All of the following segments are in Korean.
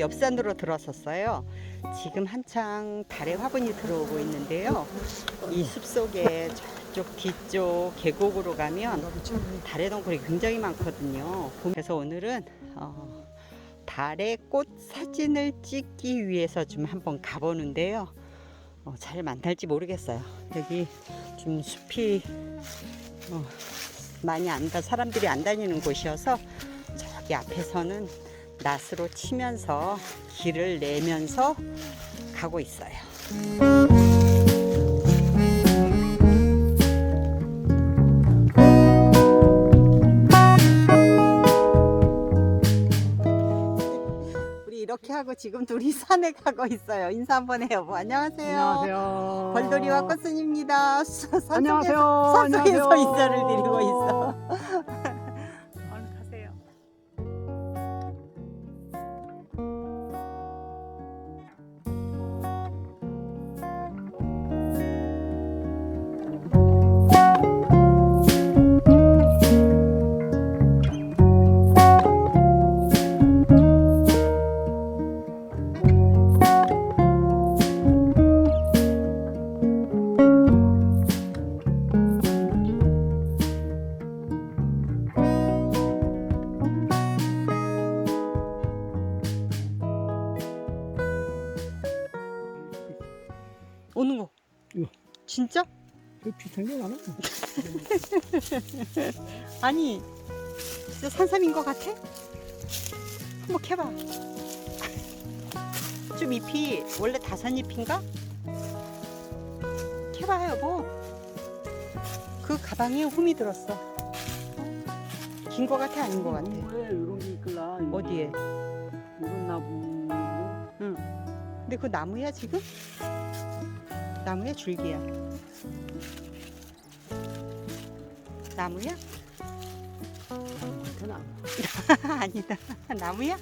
옆산으로 들어섰어요. 지금 한창 달의 화분이 들어오고 있는데요. 이 숲속에 저쪽 뒤쪽 계곡으로 가면 달의 덩굴이 굉장히 많거든요. 그래서 오늘은 어, 달의 꽃 사진을 찍기 위해서 좀 한번 가보는데요. 어, 잘 만날지 모르겠어요. 여기 좀 숲이 어, 많이 안 다, 사람들이 안 다니는 곳이어서 저기 앞에서는 낫으로 치면서 길을 내면서 가고 있어요. 우리 이렇게 하고 지금 둘이 산에 가고 있어요. 인사 한번 해요. 뭐, 안녕하세요. 안녕하세요. 벌돌이와 꽃순입니다. 산속에서, 안녕하세요. 산속에서 안녕하세요. 인사를 드리고 있어. 얼 오는 거. 이거. 진짜? 그 비슷한 게 많아. 아니, 진짜 산삼인 것 같아? 한번 캐봐. 좀 잎이 원래 다산잎인가? 캐봐 여보. 그 가방에 홈이 들었어. 긴거 같아 아닌 거 같아? 왜 이런 게 있길라? 어디에? 이런 나무. 근데 그 나무야 지금? 나무야 줄기야? 나무야? 나무. 아니다. 나무야?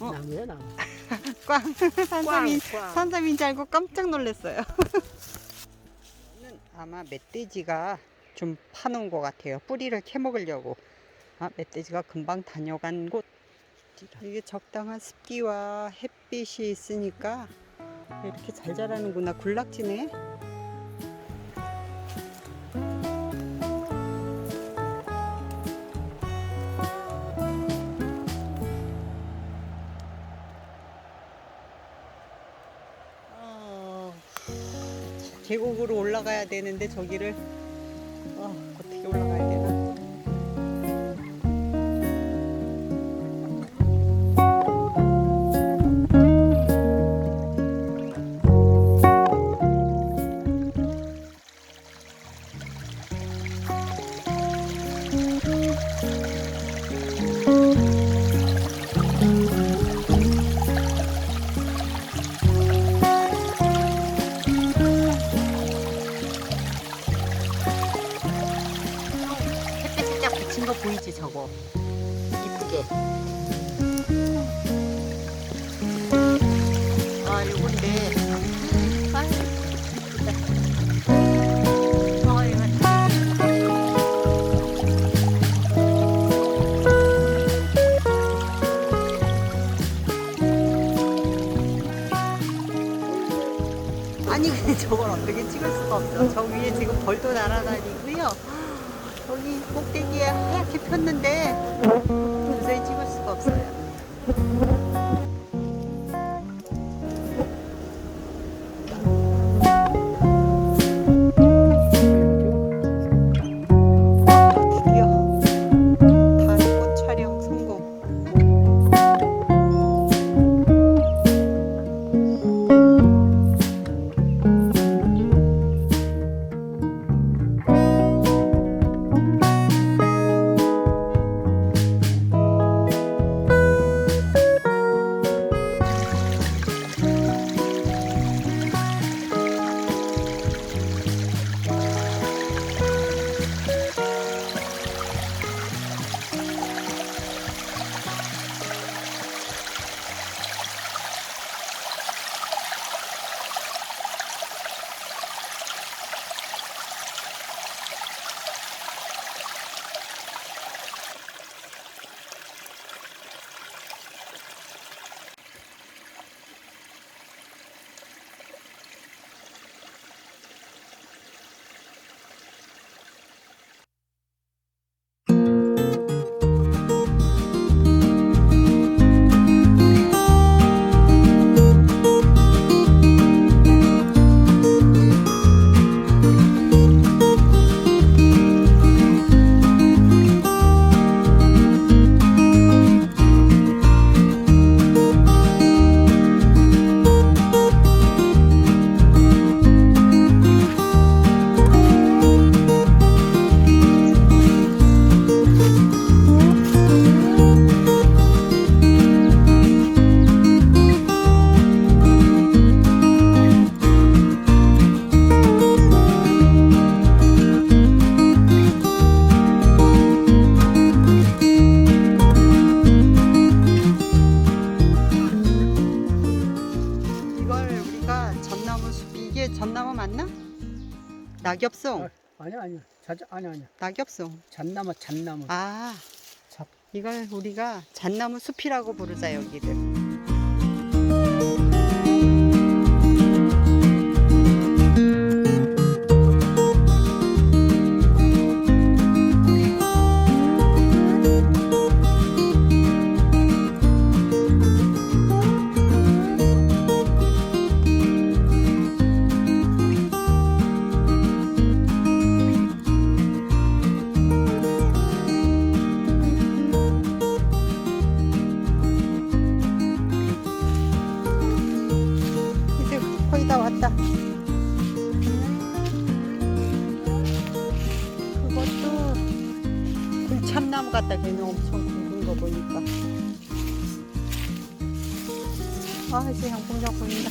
어. 나무야 나무. 꽝. 산삼인 꽝. 산삼인 줄 알고 깜짝 놀랐어요. 아마 멧돼지가 좀 파놓은 것 같아요. 뿌리를 캐먹으려고. 아, 멧돼지가 금방 다녀간 곳. 이게 적당한 습기와 햇빛이 있으니까 이렇게 잘 자라는구나. 군락지네. 어, 계곡으로 올라가야 되는데 저기를 어, 어떻게 올라가야 이쁘게 아 요건데. 아. 아니 근데 저걸 어떻게 찍을 수가 없어. 저 위에 지금 벌도 날아다니고요. 저기 꼭대기에 하얗게 폈는데 s 낙엽송. 아, 아니야 아니야. 자자 아니야 아니야. 낙엽송. 잣나무 잣나무. 아, 잡. 이걸 우리가 잣나무 숲이라고 부르자 여기를. 굴참나무 같다. 걔는 엄청 굵은 거 보니까. 아, 이제 양봉장 보인다.